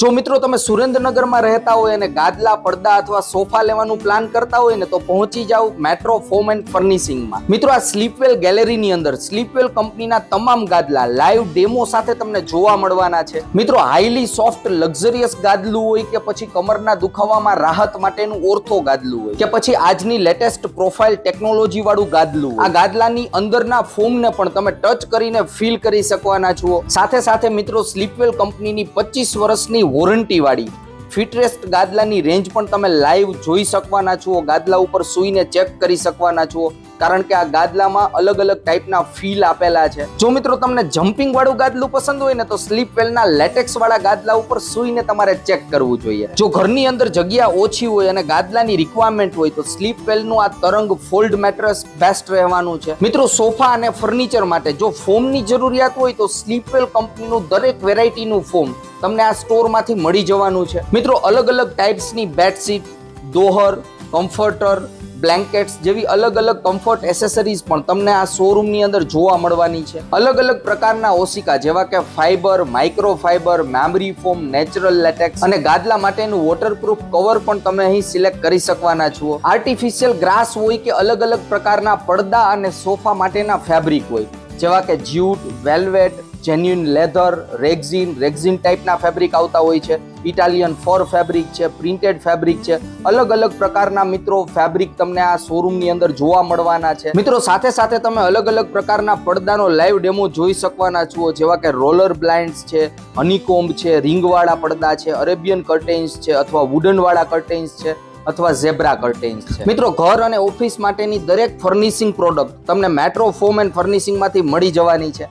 જો મિત્રો તમે સુરેન્દ્રનગરમાં રહેતા હોય અને ગાદલા, પડદા અથવા સોફા લેવાનું પ્લાન કરતા હોય ને તો પહોંચી જાઓ મેટ્રો ફોમ એન્ડ ફર્નિશિંગમાં મિત્રો, આ સ્લીપવેલ ગેલેરીની અંદર સ્લીપવેલ કંપનીના તમામ ગાદલા લાઈવ ડેમો સાથે તમને જોવા મળવાના છે. મિત્રો હાઈલી સોફ્ટ લક્ઝરિયસ ગાદલું હોય કે પછી કમરના દુખાવામાં રાહત માટેનું ઓર્થો ગાદલું હોય કે પછી આજની લેટેસ્ટ પ્રોફાઇલ ટેકનોલોજી વાળું ગાદલું આ ગાદલાની અંદરના ફોમને પણ તમે ટચ કરીને ફીલ કરી શકવાના છો. સાથે સાથે મિત્રો સ્લીપવેલ કંપનીની પચીસ વર્ષની વોરંટી વાળી. ફિટરેસ્ટ ગાદલાની રેન્જ પણ તમે લાઈવ જોઈ શકવાના છો, ગાદલા ઉપર સૂઈને ચેક કરી શકવાના છો. કારણ કે આ ગાદલામાં અલગ અલગ ટાઈપના ફીલ આપેલા છે. જો મિત્રો તમને જમ્પિંગ વાળું ગાદલું પસંદ હોય ને તો સ્લીપ વેલના લેટેક્સ વાળા ગાદલા ઉપર સૂઈને તમારે ચેક કરવું જોઈએ. જો ઘરની અંદર જગ્યા ઓછી હોય અને ગાદલાની રિક્વાયરમેન્ટ હોય તો સ્લીપ વેલનું આ તરંગ ફોલ્ડ મેટ્રસ બેસ્ટ રહેવાનું છે. મિત્રો સોફા અને ફર્નિચર માટે જો ફોમની જરૂરિયાત હોય તો સ્લીપ વેલ કંપનીનું દરેક વેરાયટીનું ફોમ તમને આ સ્ટોરમાંથી મળી જવાનું છે. મિત્રો અલગ અલગ ટાઈપ્સની બેડશીટ દોહર કમ્ફર્ટર બ્લેન્કેટ્સ જેવી અલગ અલગ કમ્ફર્ટ એસેસરીઝ પણ તમને આ શોરૂમની અંદર જોવા મળવાની છે. અલગ અલગ પ્રકારના ઓસિકા જેવા કે fibre micro fibre memory foam, natural latex અને ગાદલા માટેનું વોટરપ્રૂફ કવર પણ તમે અહીં સિલેક્ટ કરી શકવાના છો. આર્ટિફિશિયલ ગ્રાસ હોય કે અલગ અલગ પ્રકારના પડદા અને સોફા માટેના ફેબ્રિક હોય, જેવા કે jute velvet genuine leather rexine rexine ટાઈપના ફેબ્રિક આવતા હોય છે. ઇટાલિયન ફોર ફેબ્રિક છે પ્રિન્ટેડ ફેબ્રિક છે. અલગ અલગ પ્રકારના મિત્રો ફેબ્રિક તમને આ શોરૂમની અંદર જોવા મળવાના છે. મિત્રો, સાથે સાથે તમે અલગ અલગ પ્રકારના પડદાનો લાઈવ ડેમો જોઈ શકવાના છો, જેવા કે રોલર બ્લાઇન્ડ્સ છે હનીકોમ્બ છે રિંગવાળા પડદા છે અરેબિયન કર્ટેન્સ છે, અથવા વુડનવાળા કર્ટેન્સ છે, અથવા ઝેબ્રા કર્ટેન્સ છે. મિત્રો, ઘર અને ઓફિસ માટેની દરેક ફર્નિશિંગ પ્રોડક્ટ તમને મેટ્રો ફોમ એન્ડ ફર્નિશિંગમાંથી મળી જવાની છે.